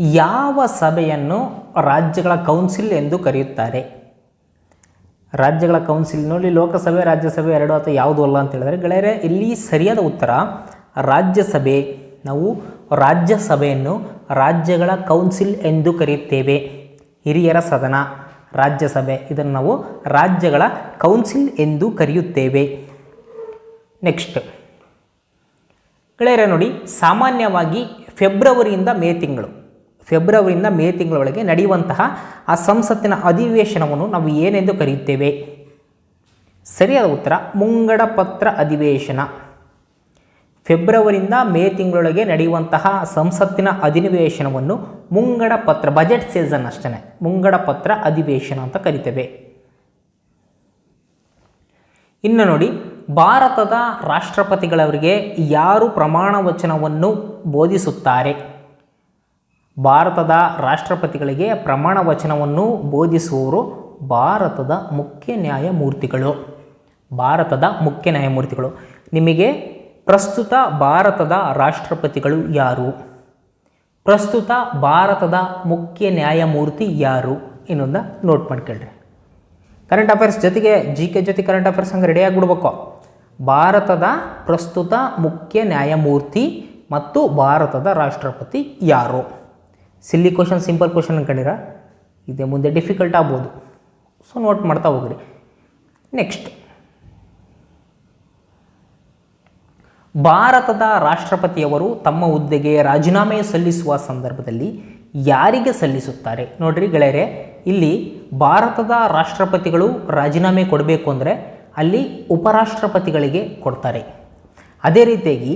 ಯಾವ ಸಭೆಯನ್ನು ರಾಜ್ಯಗಳ ಕೌನ್ಸಿಲ್ ಎಂದು ಕರೆಯುತ್ತಾರೆ? ರಾಜ್ಯಗಳ ಕೌನ್ಸಿಲ್ ನೋಡಿ, ಲೋಕಸಭೆ, ರಾಜ್ಯಸಭೆ ಎರಡು ಅಥವಾ ಯಾವುದು ಅಲ್ಲ ಅಂತ ಹೇಳಿದ್ರೆ, ಗೆಳೆಯರೆ, ಇಲ್ಲಿ ಸರಿಯಾದ ಉತ್ತರ, ರಾಜ್ಯಸಭೆ. ನಾವು ರಾಜ್ಯಸಭೆಯನ್ನು ರಾಜ್ಯಗಳ ಕೌನ್ಸಿಲ್ ಎಂದು ಕರೆಯುತ್ತೇವೆ. ಹಿರಿಯರ ಸದನ, ರಾಜ್ಯಸಭೆ. ಇದನ್ನು ನಾವು ರಾಜ್ಯಗಳ ಕೌನ್ಸಿಲ್ ಎಂದು ಕರೆಯುತ್ತೇವೆ. ನೆಕ್ಸ್ಟ್. ಗೆಳೆಯರೆ, ನೋಡಿ, ಸಾಮಾನ್ಯವಾಗಿ ಫೆಬ್ರವರಿಯಿಂದ ಮೇ ತಿಂಗಳು. ಫೆಬ್ರವರಿಯಿಂದ ಮೇ ತಿಂಗಳೊಳಗೆ ನಡೆಯುವಂತಹ ಆ ಸಂಸತ್ತಿನ ಅಧಿವೇಶನವನ್ನು ನಾವು ಏನೆಂದು ಕರೆಯುತ್ತೇವೆ? ಸರಿಯಾದ ಉತ್ತರ, ಮುಂಗಡ ಪತ್ರ ಅಧಿವೇಶನ. ಫೆಬ್ರವರಿಯಿಂದ ಮೇ ತಿಂಗಳೊಳಗೆ ನಡೆಯುವಂತಹ ಸಂಸತ್ತಿನ ಅಧಿವೇಶನವನ್ನು ಮುಂಗಡ ಪತ್ರ ಬಜೆಟ್ ಸೀಸನ್ ಅಷ್ಟೇ ಮುಂಗಡ ಪತ್ರ ಅಧಿವೇಶನ ಅಂತ ಕರಿತೇವೆ. ಇನ್ನು ನೋಡಿ, ಭಾರತದ ರಾಷ್ಟ್ರಪತಿಗಳವರಿಗೆ ಯಾರು ಪ್ರಮಾಣ ವಚನವನ್ನು ಬೋಧಿಸುತ್ತಾರೆ? ಭಾರತದ ರಾಷ್ಟ್ರಪತಿಗಳಿಗೆ ಪ್ರಮಾಣ ವಚನವನ್ನು ಬೋಧಿಸುವವರು ಭಾರತದ ಮುಖ್ಯ ನ್ಯಾಯಮೂರ್ತಿಗಳು. ಭಾರತದ ಮುಖ್ಯ ನ್ಯಾಯಮೂರ್ತಿಗಳು. ನಿಮಗೆ ಪ್ರಸ್ತುತ ಭಾರತದ ರಾಷ್ಟ್ರಪತಿಗಳು ಯಾರು? ಪ್ರಸ್ತುತ ಭಾರತದ ಮುಖ್ಯ ನ್ಯಾಯಮೂರ್ತಿ ಯಾರು? ಇನ್ನೊಂದು ನೋಟ್ ಮಾಡ್ಕೊಳ್ರಿ ಕರೆಂಟ್ ಅಫೇರ್ಸ್ ಜೊತೆಗೆ ಜಿ ಕೆ ಜೊತೆ ಕರೆಂಟ್ ಅಫೇರ್ಸ್ ಹಂಗೆ ರೆಡಿ ಆಗಿಬಿಡ್ಬೇಕು. ಭಾರತದ ಪ್ರಸ್ತುತ ಮುಖ್ಯ ನ್ಯಾಯಮೂರ್ತಿ ಮತ್ತು ಭಾರತದ ರಾಷ್ಟ್ರಪತಿ ಯಾರು? ಸಿಲ್ಲಿ ಕ್ವಶನ್ ಸಿಂಪಲ್ ಕ್ವಶನ್ ಅನ್ಕೊಂಡಿರ? ಇದೆ ಮುಂದೆ ಡಿಫಿಕಲ್ಟ್ ಆಗ್ಬೋದು. ಸೊ ನೋಟ್ ಮಾಡ್ತಾ ಹೋಗ್ರಿ. ನೆಕ್ಸ್ಟ್ ಭಾರತದ ರಾಷ್ಟ್ರಪತಿಯವರು ತಮ್ಮ ಹುದ್ದೆಗೆ ರಾಜೀನಾಮೆ ಸಲ್ಲಿಸುವ ಸಂದರ್ಭದಲ್ಲಿ ಯಾರಿಗೆ ಸಲ್ಲಿಸುತ್ತಾರೆ? ನೋಡ್ರಿ ಗೆಳೆಯರೆ, ಇಲ್ಲಿ ಭಾರತದ ರಾಷ್ಟ್ರಪತಿಗಳು ರಾಜೀನಾಮೆ ಕೊಡಬೇಕು ಅಂದರೆ ಅಲ್ಲಿ ಉಪರಾಷ್ಟ್ರಪತಿಗಳಿಗೆ ಕೊಡ್ತಾರೆ. ಅದೇ ರೀತಿಯಾಗಿ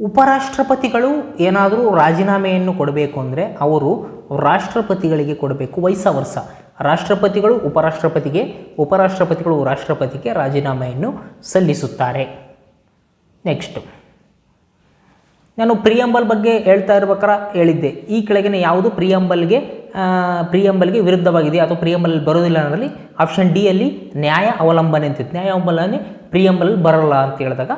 ಉಪರಾಷ್ಟ್ರಪತಿಗಳು ಏನಾದರೂ ರಾಜೀನಾಮೆಯನ್ನು ಕೊಡಬೇಕು ಅಂದರೆ ಅವರು ರಾಷ್ಟ್ರಪತಿಗಳಿಗೆ ಕೊಡಬೇಕು. ವಯಸ್ಸ ವರ್ಷ. ರಾಷ್ಟ್ರಪತಿಗಳು ಉಪರಾಷ್ಟ್ರಪತಿಗೆ, ಉಪರಾಷ್ಟ್ರಪತಿಗಳು ರಾಷ್ಟ್ರಪತಿಗೆ ರಾಜೀನಾಮೆಯನ್ನು ಸಲ್ಲಿಸುತ್ತಾರೆ. ನೆಕ್ಸ್ಟ್ ನಾನು ಪ್ರಿಯಂಬಲ್ ಬಗ್ಗೆ ಹೇಳ್ತಾ ಇರ್ಬೇಕಾರೆ ಹೇಳಿದ್ದೆ. ಈ ಕೆಳಗಿನ ಯಾವುದು ಪ್ರಿಯಂಬಲ್ಗೆ ಪ್ರಿಯಂಬಲ್ಗೆ ವಿರುದ್ಧವಾಗಿದೆ ಅಥವಾ ಪ್ರಿಯಂಬಲ್ ಬರೋದಿಲ್ಲ ಅನ್ನೋದ್ರಲ್ಲಿ ಆಪ್ಷನ್ ಡಿ ಅಲ್ಲಿ ನ್ಯಾಯ ಅವಲಂಬನೆ ಅಂತಿತ್ತು. ನ್ಯಾಯ ಅವಲಂಬನೆ ಪ್ರಿಯಂಬಲ್ ಬರಲ್ಲ ಅಂತ ಹೇಳಿದಾಗ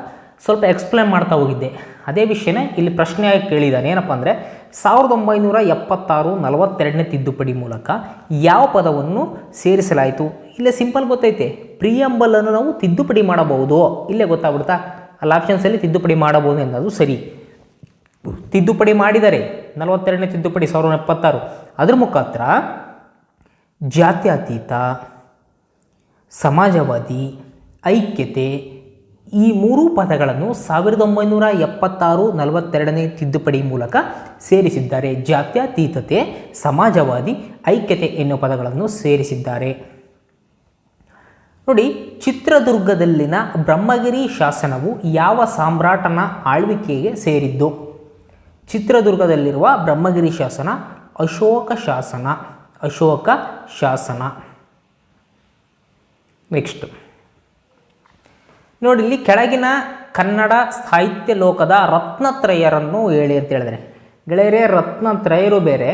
ಸ್ವಲ್ಪ ಎಕ್ಸ್ಪ್ಲೇನ್ ಮಾಡ್ತಾ ಹೋಗಿದ್ದೆ. ಅದೇ ವಿಷಯನೇ ಇಲ್ಲಿ ಪ್ರಶ್ನೆಯಾಗಿ ಕೇಳಿದ್ದಾನೆ ಏನಪ್ಪ ಅಂದರೆ ಸಾವಿರದ ಒಂಬೈನೂರ ಎಪ್ಪತ್ತಾರು ನಲವತ್ತೆರಡನೇ ತಿದ್ದುಪಡಿ ಮೂಲಕ ಯಾವ ಪದವನ್ನು ಸೇರಿಸಲಾಯಿತು? ಇಲ್ಲೇ ಸಿಂಪಲ್ ಗೊತ್ತೈತೆ. ಪ್ರಿಯಂಬಲನ್ನು ನಾವು ತಿದ್ದುಪಡಿ ಮಾಡಬಹುದು. ಇಲ್ಲೇ ಗೊತ್ತಾಗ್ಬಿಡ್ತಾ ಅಲ್ಲಿ ಆಪ್ಷನ್ಸಲ್ಲಿ ತಿದ್ದುಪಡಿ ಮಾಡಬಹುದು ಅನ್ನೋದು ಸರಿ. ತಿದ್ದುಪಡಿ ಮಾಡಿದರೆ ನಲವತ್ತೆರಡನೇ ತಿದ್ದುಪಡಿ ಸಾವಿರದ ಎಪ್ಪತ್ತಾರು. ಅದ್ರ ಮುಖಾಂತರ ಜಾತ್ಯತೀತ, ಸಮಾಜವಾದಿ, ಐಕ್ಯತೆ ಈ ಮೂರೂ ಪದಗಳನ್ನು ಸಾವಿರದ ಒಂಬೈನೂರ ಎಪ್ಪತ್ತಾರು ನಲವತ್ತೆರಡನೇ ತಿದ್ದುಪಡಿ ಮೂಲಕ ಸೇರಿಸಿದ್ದಾರೆ. ಜಾತ್ಯತೀತತೆ, ಸಮಾಜವಾದಿ, ಐಕ್ಯತೆ ಎನ್ನುವ ಪದಗಳನ್ನು ಸೇರಿಸಿದ್ದಾರೆ. ನೋಡಿ, ಚಿತ್ರದುರ್ಗದಲ್ಲಿನ ಬ್ರಹ್ಮಗಿರಿ ಶಾಸನವು ಯಾವ ಸಾಮ್ರಾಟನ ಆಳ್ವಿಕೆಗೆ ಸೇರಿದ್ದು? ಚಿತ್ರದುರ್ಗದಲ್ಲಿರುವ ಬ್ರಹ್ಮಗಿರಿ ಶಾಸನ, ಅಶೋಕ ಶಾಸನ ಅಶೋಕ ಶಾಸನ. ನೆಕ್ಸ್ಟ್ ನೋಡಿ, ಇಲ್ಲಿ ಕೆಳಗಿನ ಕನ್ನಡ ಸಾಹಿತ್ಯ ಲೋಕದ ರತ್ನತ್ರಯರನ್ನು ಹೇಳಿ ಅಂತ ಹೇಳಿದ್ರೆ. ಗೆಳೆಯರೇ, ರತ್ನತ್ರಯರು ಬೇರೆ,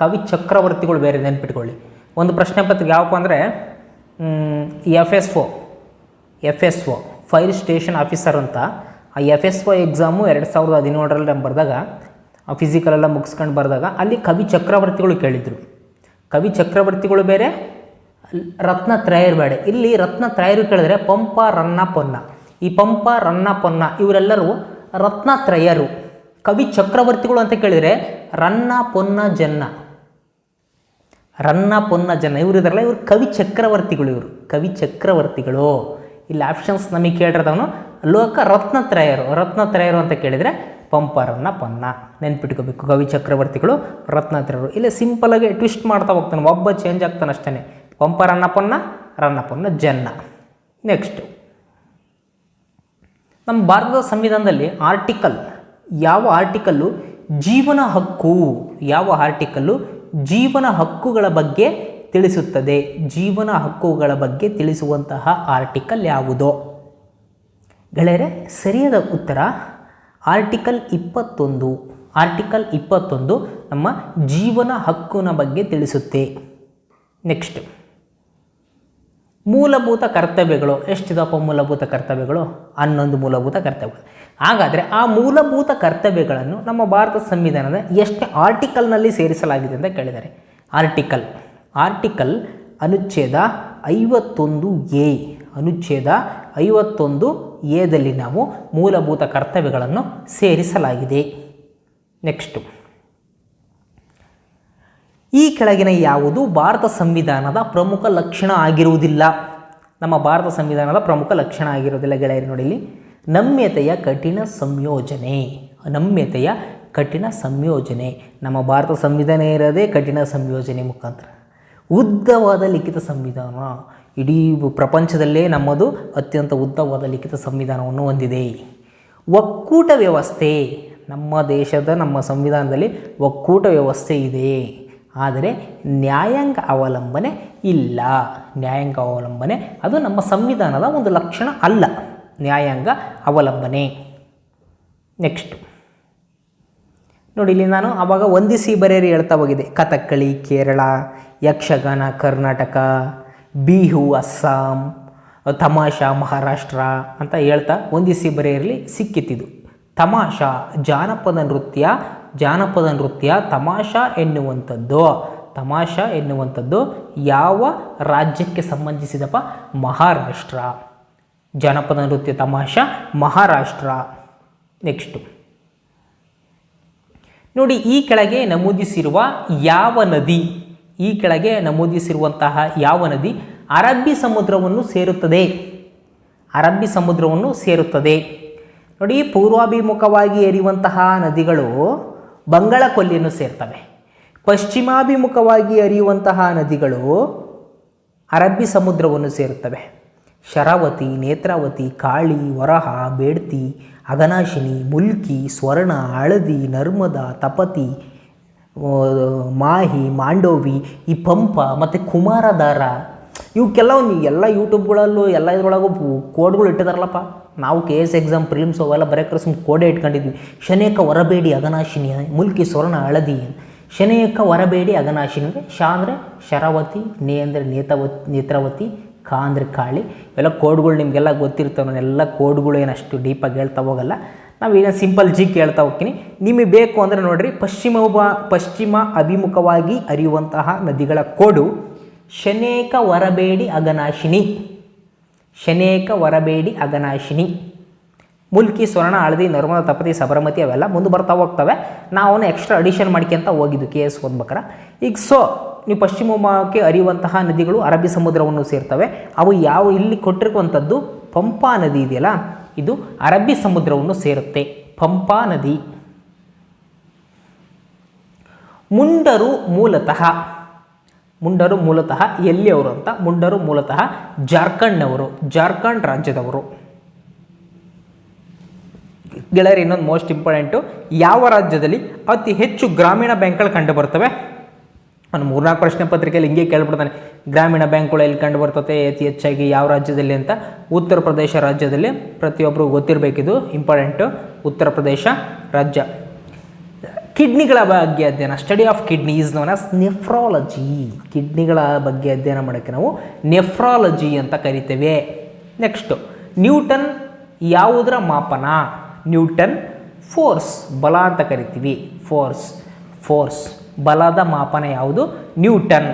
ಕವಿ ಚಕ್ರವರ್ತಿಗಳು ಬೇರೆ ನೆನ್ಪಿಟ್ಕೊಳ್ಳಿ. ಒಂದು ಪ್ರಶ್ನೆ ಪತ್ರಿಕೆ ಯಾವಪ್ಪ ಅಂದರೆ F S O F S O fire station officer ಅಂತ. ಆ ಎಫ್ ಎಸ್ ಒ ಎಕ್ಸಾಮು ಎರಡು ಸಾವಿರದ ಹದಿನೇಳರಲ್ಲಿ ನಾನು ಬರೆದಾಗ, ಆ ಫಿಸಿಕಲೆಲ್ಲ ಮುಗಿಸ್ಕೊಂಡು ಬರೆದಾಗ, ಅಲ್ಲಿ ಕವಿ ಚಕ್ರವರ್ತಿಗಳು ಕೇಳಿದರು. ಕವಿ ಚಕ್ರವರ್ತಿಗಳು ಬೇರೆ ರತ್ನತ್ರಯರು ಬೇಡ ಇಲ್ಲಿ ರತ್ನ ತ್ರಯರು ಕೇಳಿದ್ರೆ ಪಂಪ, ರನ್ನ, ಪೊನ್ನ. ಈ ಪಂಪ, ರನ್ನ, ಪೊನ್ನ ಇವರೆಲ್ಲರೂ ರತ್ನ ತ್ರಯರು. ಕವಿ ಚಕ್ರವರ್ತಿಗಳು ಅಂತ ಕೇಳಿದರೆ ರನ್ನ, ಪೊನ್ನ, ಜನ್ನ. ರನ್ನ, ಪೊನ್ನ ಜನ ಇವರು ಇದಾರಲ್ಲ, ಇವರು ಕವಿ ಚಕ್ರವರ್ತಿಗಳು ಇವರು. ಕವಿ ಚಕ್ರವರ್ತಿಗಳು. ಇಲ್ಲಿ ಆಪ್ಷನ್ಸ್ ನಮಗೆ ಕೇಳಿರೋದವನು ಲೋಕ ರತ್ನತ್ರಯರು ರತ್ನತ್ರಯರು ಅಂತ ಕೇಳಿದರೆ ಪಂಪರನ್ನ ಪೊನ್ನ. ನೆನ್ಪಿಟ್ಕೋಬೇಕು ಕವಿ ಚಕ್ರವರ್ತಿಗಳು ರತ್ನತ್ರಯರು ಇಲ್ಲೇ ಸಿಂಪಲಾಗಿ ಟ್ವಿಸ್ಟ್ ಮಾಡ್ತಾ ಹೋಗ್ತಾನೆ. ಒಬ್ಬ ಚೇಂಜ್ ಆಗ್ತಾನೆ ಅಷ್ಟೇ ಪಂಪರನ್ನ ರನ್ನಪ್ಪನ್ನ ರನ್ನಪ್ಪನ್ನ ಪೊನ್ನ ಜನ್ನ. ನೆಕ್ಸ್ಟ್ ನಮ್ಮ ಭಾರತದ ಸಂವಿಧಾನದಲ್ಲಿ ಆರ್ಟಿಕಲ್ ಯಾವ ಆರ್ಟಿಕಲ್ಲು ಜೀವನ ಹಕ್ಕು, ಯಾವ ಆರ್ಟಿಕಲ್ಲು ಜೀವನ ಹಕ್ಕುಗಳ ಬಗ್ಗೆ ತಿಳಿಸುತ್ತದೆ. ಜೀವನ ಹಕ್ಕುಗಳ ಬಗ್ಗೆ ತಿಳಿಸುವಂತಹ ಆರ್ಟಿಕಲ್ ಯಾವುದೋ? ಗೆಳೆಯರೆ, ಸರಿಯಾದ ಉತ್ತರ ಆರ್ಟಿಕಲ್ ಇಪ್ಪತ್ತೊಂದು. ಆರ್ಟಿಕಲ್ ಇಪ್ಪತ್ತೊಂದು ನಮ್ಮ ಜೀವನ ಹಕ್ಕಿನ ಬಗ್ಗೆ ತಿಳಿಸುತ್ತೆ. ನೆಕ್ಸ್ಟ್ ಮೂಲಭೂತ ಕರ್ತವ್ಯಗಳು. ಎಷ್ಟಿದಪ್ಪ ಮೂಲಭೂತ ಕರ್ತವ್ಯಗಳು? ಹನ್ನೊಂದು ಮೂಲಭೂತ ಕರ್ತವ್ಯಗಳು. ಹಾಗಾದರೆ ಆ ಮೂಲಭೂತ ಕರ್ತವ್ಯಗಳನ್ನು ನಮ್ಮ ಭಾರತ ಸಂವಿಧಾನದ ಎಷ್ಟು ಆರ್ಟಿಕಲ್ನಲ್ಲಿ ಸೇರಿಸಲಾಗಿದೆ ಅಂತ ಕೇಳಿದ್ದಾರೆ. ಆರ್ಟಿಕಲ್ ಆರ್ಟಿಕಲ್ ಅನುಚ್ಛೇದ ಐವತ್ತೊಂದು ಎ. ಅನುಚ್ಛೇದ ಐವತ್ತೊಂದು ಎದಲ್ಲಿ ನಾವು ಮೂಲಭೂತ ಕರ್ತವ್ಯಗಳನ್ನು ಸೇರಿಸಲಾಗಿದೆ. ನೆಕ್ಸ್ಟು ಈ ಕೆಳಗಿನ ಯಾವುದು ಭಾರತ ಸಂವಿಧಾನದ ಪ್ರಮುಖ ಲಕ್ಷಣ ಆಗಿರುವುದಿಲ್ಲ. ನಮ್ಮ ಭಾರತ ಸಂವಿಧಾನದ ಪ್ರಮುಖ ಲಕ್ಷಣ ಆಗಿರುವುದಿಲ್ಲ ಗೆಳೆಯರು ನೋಡಿ ಇಲ್ಲಿ. ನಮ್ಯತೆಯ ಕಠಿಣ ಸಂಯೋಜನೆ. ನಮ್ಯತೆಯ ಕಠಿಣ ಸಂಯೋಜನೆ. ನಮ್ಮ ಭಾರತ ಸಂವಿಧಾನ ಇರೋದೇ ಕಠಿಣ ಸಂಯೋಜನೆ ಮುಖಾಂತರ. ಉದ್ದವಾದ ಲಿಖಿತ ಸಂವಿಧಾನ. ಇಡೀ ಪ್ರಪಂಚದಲ್ಲೇ ನಮ್ಮದು ಅತ್ಯಂತ ಉದ್ದವಾದ ಲಿಖಿತ ಸಂವಿಧಾನವನ್ನು ಹೊಂದಿದೆ. ಒಕ್ಕೂಟ ವ್ಯವಸ್ಥೆ. ನಮ್ಮ ದೇಶದ, ನಮ್ಮ ಸಂವಿಧಾನದಲ್ಲಿ ಒಕ್ಕೂಟ ವ್ಯವಸ್ಥೆ ಇದೆ. ಆದರೆ ನ್ಯಾಯಾಂಗ ಅವಲಂಬನೆ ಇಲ್ಲ. ನ್ಯಾಯಾಂಗ ಅವಲಂಬನೆ, ಅದು ನಮ್ಮ ಸಂವಿಧಾನದ ಒಂದು ಲಕ್ಷಣ ಅಲ್ಲ. ನ್ಯಾಯಾಂಗ ಅವಲಂಬನೆ. ನೆಕ್ಸ್ಟ್ ನೋಡಿ, ಇಲ್ಲಿ ನಾನು ಆವಾಗ ಒಂದಿಸಿ ಬರೆಯರಿ ಹೇಳ್ತಾ ಹೋಗಿದೆ. ಕಥಕ್ಕಳಿ, ಕೇರಳ, ಯಕ್ಷಗಾನ, ಕರ್ನಾಟಕ, ಬಿಹು, ಅಸ್ಸಾಂ, ತಮಾಷಾ, ಮಹಾರಾಷ್ಟ್ರ ಅಂತ ಹೇಳ್ತಾ ಒಂದಿಸಿ ಬರೆಯರಲ್ಲಿ ಸಿಕ್ಕಿತ್ತಿದು. ತಮಾಷಾ, ಜಾನಪದ ನೃತ್ಯ ಜಾನಪದ ನೃತ್ಯ ತಮಾಷಾ ಎನ್ನುವಂಥದ್ದು. ತಮಾಷಾ ಎನ್ನುವಂಥದ್ದು ಯಾವ ರಾಜ್ಯಕ್ಕೆ ಸಂಬಂಧಿಸಿದಪ್ಪ? ಮಹಾರಾಷ್ಟ್ರ. ಜಾನಪದ ನೃತ್ಯ ತಮಾಷಾ, ಮಹಾರಾಷ್ಟ್ರ. ನೆಕ್ಸ್ಟು ನೋಡಿ, ಈ ಕೆಳಗೆ ನಮೂದಿಸಿರುವ ಯಾವ ನದಿ? ಈ ಕೆಳಗೆ ನಮೂದಿಸಿರುವಂತಹ ಯಾವ ನದಿ? ಅರಬ್ಬಿ ಸಮುದ್ರವನ್ನು ಸೇರುತ್ತದೆ. ಅರಬ್ಬಿ ಸಮುದ್ರವನ್ನು ಸೇರುತ್ತದೆ. ನೋಡಿ, ಪೂರ್ವಾಭಿಮುಖವಾಗಿ ಹರಿಯುವಂತಹ ನದಿಗಳು ಬಂಗಾಳ ಕೊಲ್ಲಿಯನ್ನು ಸೇರ್ತವೆ. ಪಶ್ಚಿಮಾಭಿಮುಖವಾಗಿ ಹರಿಯುವಂತಹ ನದಿಗಳು ಅರಬ್ಬಿ ಸಮುದ್ರವನ್ನು ಸೇರುತ್ತವೆ. ಶರಾವತಿ, ನೇತ್ರಾವತಿ, ಕಾಳಿ, ವರಹ, ಬೇಡ್ತಿ, ಅಗನಾಶಿನಿ, ಮುಲ್ಕಿ, ಸ್ವರ್ಣ, ಹಳದಿ, ನರ್ಮದಾ, ತಪತಿ ಮಾಹಿ, ಮಾಂಡೋವಿ, ಈ ಪಂಪ ಮತ್ತು ಕುಮಾರಧಾರ ಇವಕ್ಕೆಲ್ಲ ಒಂದು ಎಲ್ಲ ಯೂಟ್ಯೂಬ್ಗಳಲ್ಲೂ ಎಲ್ಲ ಇದ್ರೊಳಗೂ ಕೋಡ್ಗಳು ಇಟ್ಟಿದಾರಲ್ಲಪ್ಪ. ನಾವು ಕೆ ಎಸ್ ಎಕ್ಸಾಮ್ ಪ್ರಿಲಿಮ್ಸ್ ಅವೆಲ್ಲ ಬರೋಕ್ರೆ ಸುಮ್ಮನೆ ಕೋಡೆ ಇಟ್ಕೊಂಡಿದ್ವಿ. ಶನೇಕ ಹೊರಬೇಡಿ ಅಗನಾಶಿನಿ ಮುಲ್ಕಿ ಸ್ವರ್ಣ ಹಳದಿ ಶನೇಕ ಹೊರಬೇಡಿ ಅಗನಾಶಿನಿ ಶಾ ಅಂದರೆ ಶರಾವತಿ, ನೇ ಅಂದರೆ ನೇತಾವತಿ ನೇತ್ರಾವತಿ, ಕಾ ಅಂದರೆ ಕಾಳಿ. ಇವೆಲ್ಲ ಕೋಡ್ಗಳು ನಿಮಗೆಲ್ಲ ಗೊತ್ತಿರ್ತವೆ ನಾನೆಲ್ಲ ಕೋಡ್ಗಳು ಏನಷ್ಟು ಅಷ್ಟು ಡೀಪಾಗಿ ಹೇಳ್ತಾ ಹೋಗಲ್ಲ. ನಾವು ಏನೋ ಸಿಂಪಲ್ ಜಿ ಕೇಳ್ತಾ ಹೋಗ್ತೀನಿ. ನಿಮಗೆ ಬೇಕು ಅಂದರೆ ನೋಡಿರಿ, ಪಶ್ಚಿಮ ಪಶ್ಚಿಮ ಅಭಿಮುಖವಾಗಿ ಅರಿಯುವಂತಹ ನದಿಗಳ ಕೋಡು. ಶನೇಕ ವರಬೇಡಿ ಅಗನಾಶಿನಿ ಶನೇಕ ವರಬೇಡಿ ಅಗನಾಶಿನಿ ಮುಲ್ಕಿ, ಸ್ವರ್ಣ, ಹಳದಿ, ನರ್ಮದ, ತಪತಿ, ಸಬರಮತಿ ಅವೆಲ್ಲ ಮುಂದೆ ಬರ್ತಾ ಹೋಗ್ತವೆ. ನಾವು ಎಕ್ಸ್ಟ್ರಾ ಅಡಿಷನ್ ಮಾಡ್ಕೊಂತ ಹೋಗಿದ್ದು ಕೆ ಎಸ್ ಓದ್ಬೇಕಾರ. ಈಗ ಸೊ ನೀವು ಪಶ್ಚಿಮಕ್ಕೆ ಅರಿಯುವಂತಹ ನದಿಗಳು ಅರಬ್ಬಿ ಸಮುದ್ರವನ್ನು ಸೇರ್ತವೆ. ಅವು ಯಾವ ಇಲ್ಲಿ ಕೊಟ್ಟಿರುವಂಥದ್ದು? ಪಂಪಾ ನದಿ ಇದೆಯಲ್ಲ, ಇದು ಅರಬ್ಬಿ ಸಮುದ್ರವನ್ನು ಸೇರುತ್ತೆ. ಪಂಪಾ ನದಿ. ಮುಂಡರು ಮೂಲತಃ. ಮುಂಡರು ಮೂಲತಃ ಎಲ್ಲಿಯವರು ಅಂತ? ಮುಂಡರು ಮೂಲತಃ ಜಾರ್ಖಂಡ್ನವರು, ಜಾರ್ಖಂಡ್ ರಾಜ್ಯದವರು. ಗೆಳೆಯರು, ಇನ್ನೊಂದು ಮೋಸ್ಟ್ ಇಂಪಾರ್ಟೆಂಟು ಯಾವ ರಾಜ್ಯದಲ್ಲಿ ಅತಿ ಹೆಚ್ಚು ಗ್ರಾಮೀಣ ಬ್ಯಾಂಕ್ಗಳು ಕಂಡು ಬರ್ತವೆ ಒಂದು ಮೂರ್ನಾಲ್ಕು ಪ್ರಶ್ನೆ ಪತ್ರಿಕೆಯಲ್ಲಿ ಹಿಂಗೆ ಕೇಳ್ಬಿಡ್ತಾನೆ. ಗ್ರಾಮೀಣ ಬ್ಯಾಂಕ್ಗಳು ಎಲ್ಲಿ ಕಂಡು ಬರ್ತದೆ ಅತಿ ಹೆಚ್ಚಾಗಿ ಯಾವ ರಾಜ್ಯದಲ್ಲಿ ಅಂತ? ಉತ್ತರ ಪ್ರದೇಶ ರಾಜ್ಯದಲ್ಲಿ ಪ್ರತಿಯೊಬ್ಬರು ಗೊತ್ತಿರಬೇಕಿದು. ಇಂಪಾರ್ಟೆಂಟು ಉತ್ತರ ಪ್ರದೇಶ ರಾಜ್ಯ. ಕಿಡ್ನಿಗಳ ಬಗ್ಗೆ ಅಧ್ಯಯನ study of kidney is known as nephrology ಕಿಡ್ನಿಗಳ ಬಗ್ಗೆ ಅಧ್ಯಯನ ಮಾಡೋಕ್ಕೆ ನಾವು ನೆಫ್ರಾಲಜಿ ಅಂತ ಕರಿತೇವೆ. ನೆಕ್ಸ್ಟು ನ್ಯೂಟನ್ ಯಾವುದರ ಮಾಪನ? ನ್ಯೂಟನ್ ಫೋರ್ಸ್ ಬಲ ಅಂತ ಕರಿತೀವಿ. ಫೋರ್ಸ್ ಫೋರ್ಸ್ ಬಲದ ಮಾಪನ ಯಾವುದು? ನ್ಯೂಟನ್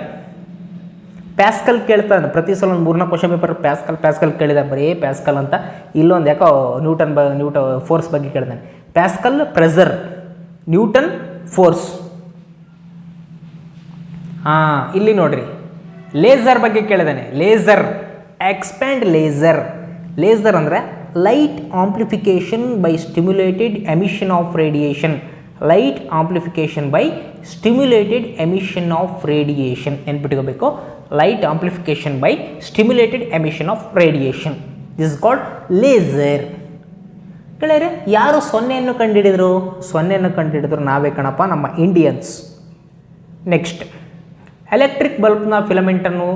ಪ್ಯಾಸ್ಕಲ್ ಕೇಳ್ತಾನೆ ಪ್ರತಿ ಸಲ ಒಂದು ಮೂರನೇ ಕ್ವಶನ್ ಪೇಪರ್ ಪ್ಯಾಸ್ಕಲ್ ಪ್ಯಾಸ್ಕಲ್ ಕೇಳಿದ ಬರೀ ಪ್ಯಾಸ್ಕಲ್ ಅಂತ. ಇಲ್ಲೊಂದು ಯಾಕೋ ನ್ಯೂಟನ್ ಬ ನ್ಯೂಟ ಫೋರ್ಸ್ ಬಗ್ಗೆ ಕೇಳಿದಾನೆ ಪ್ಯಾಸ್ಕಲ್ ಪ್ರೆಸರ್ ನ್ಯೂಟನ್ ಫೋರ್ಸ್. ಹಾಂ, ಇಲ್ಲಿ ನೋಡ್ರಿ. ಲೇಸರ್ ಬಗ್ಗೆ ಕೇಳಿದಾನೆ. ಲೇಸರ್ ಎಕ್ಸ್ಪ್ಯಾಂಡ್ ಲೇಸರ್ ಲೇಸರ್ ಅಂದರೆ light amplification by stimulated emission of radiation light amplification by stimulated emission of radiation ನೆನ್ಪಿಟ್ಕೋಬೇಕು. Light amplification by stimulated emission of radiation this called laser ಗೆಳೆಯರೆ ಯಾರು ಸೊನ್ನೆಯನ್ನು ಕಂಡುಹಿಡಿದ್ರು ಸೊನ್ನೆಯನ್ನು ಕಂಡುಹಿಡಿದ್ರು ನಾವೇ ಕಣಪ್ಪ, ನಮ್ಮ ಇಂಡಿಯನ್ಸ್ ನೆಕ್ಸ್ಟ್ ಎಲೆಕ್ಟ್ರಿಕ್ ಬಲ್ಬ್ನ ಫಿಲಮೆಂಟನ್ನು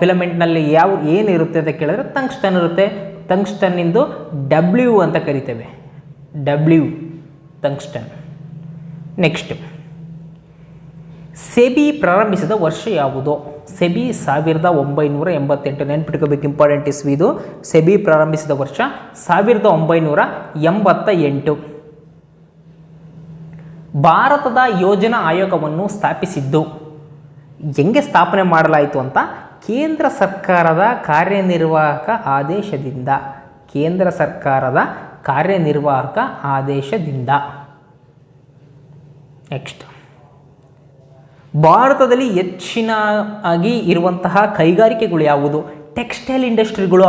ಫಿಲಮೆಂಟ್ನಲ್ಲಿ ಯಾವ, ಏನಿರುತ್ತೆ ಅಂತ ಕೇಳಿದ್ರೆ ತಂಗ್ಸ್ಟನ್ ಇರುತ್ತೆ. ತಂಗ್ಸ್ಟನ್ನಿಂದು ಡಬ್ಲ್ಯೂ ಅಂತ ಕರಿತೇವೆ. ಡಬ್ಲ್ಯೂ ತಂಗ್ಸ್ಟನ್ ನೆಕ್ಸ್ಟ್ ಸೆಬಿ ಪ್ರಾರಂಭಿಸಿದ ವರ್ಷ ಯಾವುದು? ಸೆಬಿ ಸಾವಿರದ ಒಂಬೈನೂರ ಎಂಬತ್ತೆಂಟು ನೆನ್ಪಿಟ್ಕೋಬೇಕು. ಇಂಪಾರ್ಟೆಂಟ್ ಇಸ್ವಿ ಇದು ಸೆಬಿ ಪ್ರಾರಂಭಿಸಿದ ವರ್ಷ ಸಾವಿರದ ಒಂಬೈನೂರ ಎಂಬತ್ತ ಎಂಟು. ಭಾರತದ ಯೋಜನಾ ಆಯೋಗವನ್ನು ಸ್ಥಾಪಿಸಿದ್ದು. ಹೆಂಗೆ ಸ್ಥಾಪನೆ ಮಾಡಲಾಯಿತು ಅಂತ ಕೇಂದ್ರ ಸರ್ಕಾರದ ಕಾರ್ಯನಿರ್ವಾಹಕ ಆದೇಶದಿಂದ. ಕೇಂದ್ರ ಸರ್ಕಾರದ ಕಾರ್ಯನಿರ್ವಾಹಕ ಆದೇಶದಿಂದ. ನೆಕ್ಸ್ಟ್ ಭಾರತದಲ್ಲಿ ಹೆಚ್ಚಿನ ಆಗಿ ಇರುವಂತಹ ಕೈಗಾರಿಕೆಗಳು ಯಾವುದು? ಟೆಕ್ಸ್ಟೈಲ್ ಇಂಡಸ್ಟ್ರಿಗಳು.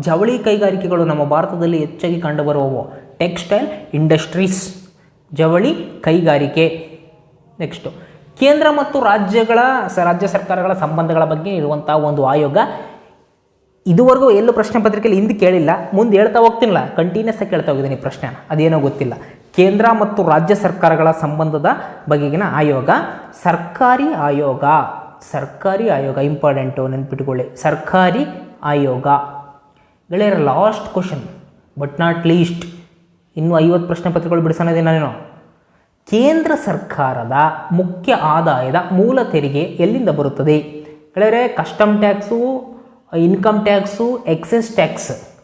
ಜವಳಿ ಕೈಗಾರಿಕೆಗಳು ನಮ್ಮ ಭಾರತದಲ್ಲಿ ಹೆಚ್ಚಾಗಿ ಕಂಡುಬರುವವು. Textile industries. ಜವಳಿ ಕೈಗಾರಿಕೆ. ನೆಕ್ಸ್ಟು. ಕೇಂದ್ರ ಮತ್ತು ರಾಜ್ಯಗಳ ರಾಜ್ಯ ಸರ್ಕಾರಗಳ ಸಂಬಂಧಗಳ ಬಗ್ಗೆ ಇರುವಂತಹ ಒಂದು ಆಯೋಗ. ಇದುವರೆಗೂ ಎಲ್ಲೂ ಪ್ರಶ್ನೆ ಪತ್ರಿಕೆಯಲ್ಲಿ ಹಿಂದೆ ಕೇಳಿಲ್ಲ. ಮುಂದೆ ಹೇಳ್ತಾ ಹೋಗ್ತೀನಲ್ಲ. ಕಂಟಿನ್ಯೂಸ್ ಆಗಿ ಕೇಳ್ತಾ ಹೋಗಿದ್ದೀನಿ ಪ್ರಶ್ನೆ ಅದೇನೋ ಗೊತ್ತಿಲ್ಲ. ಕೇಂದ್ರ ಮತ್ತು ರಾಜ್ಯ ಸರ್ಕಾರಗಳ ಸಂಬಂಧದ ಬಗೆಗಿನ ಆಯೋಗ, ಸರ್ಕಾರಿ ಆಯೋಗ. ಸರ್ಕಾರಿ ಆಯೋಗ ಇಂಪಾರ್ಟೆಂಟು ನೆನ್ಪಿಟ್ಕೊಳ್ಳಿ. ಸರ್ಕಾರಿ ಆಯೋಗ. ಗೆಳೆಯರ last question but not least ಇನ್ನೂ ಐವತ್ತು ಪ್ರಶ್ನೆ ಪತ್ರಿಕೆಗಳು ಬಿಡಿಸೋದಿಲ್ಲ ನೀನು? ಕೇಂದ್ರ ಸರ್ಕಾರದ ಮುಖ್ಯ ಆದಾಯದ ಮೂಲ ತೆರಿಗೆ ಎಲ್ಲಿಂದ ಬರುತ್ತದೆ? ಗೆಳೆಯರೆ custom tax income tax excise tax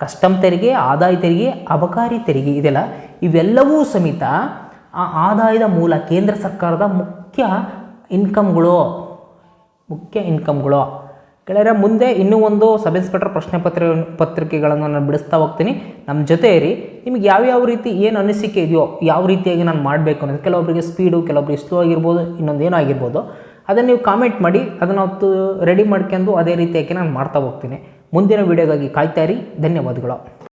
custom ತೆರಿಗೆ, ಆದಾಯ ತೆರಿಗೆ, ಅಬಕಾರಿ ತೆರಿಗೆ ಇದೆಲ್ಲ ಇವೆಲ್ಲವೂ ಸಮೇತ ಆ ಆದಾಯದ ಮೂಲ ಕೇಂದ್ರ ಸರ್ಕಾರದ ಮುಖ್ಯ ಇನ್ಕಮ್ಗಳು ಮುಖ್ಯ ಇನ್ಕಮ್ಗಳು. ಗೆಳೆಯರ ಮುಂದೆ ಇನ್ನೂ ಒಂದು ಸಬ್ ಇನ್ಸ್ಪೆಕ್ಟರ್ ಪ್ರಶ್ನೆ ಪತ್ರ, ಪತ್ರಿಕೆಗಳನ್ನು ನಾನು ಬಿಡಿಸ್ತಾ ಹೋಗ್ತೀನಿ. ನಮ್ಮ ಜೊತೆ ಇರಿ. ನಿಮಗೆ ಯಾವ್ಯಾವ ರೀತಿ ಏನು ಅನಿಸಿಕೆ ಇದೆಯೋ ಯಾವ ರೀತಿಯಾಗಿ ನಾನು ಮಾಡಬೇಕು ಅನ್ನೋದು. ಕೆಲವೊಬ್ಬರಿಗೆ ಸ್ಪೀಡು ಕೆಲವೊಬ್ಬರಿಗೆ ಸ್ಲೋ ಆಗಿರ್ಬೋದು ಇನ್ನೊಂದು ಏನೋ ಆಗಿರ್ಬೋದು. ಅದನ್ನು ನೀವು ಕಾಮೆಂಟ್ ಮಾಡಿ, ಅದನ್ನು ಅವತ್ತು ರೆಡಿ ಮಾಡ್ಕೊಂಡು ಅದೇ ರೀತಿಯಾಗಿ ನಾನು ಮಾಡ್ತಾ ಹೋಗ್ತೀನಿ. ಮುಂದಿನ ವೀಡಿಯೋಗಾಗಿ ಕಾಯ್ತಾ ಧನ್ಯವಾದಗಳು.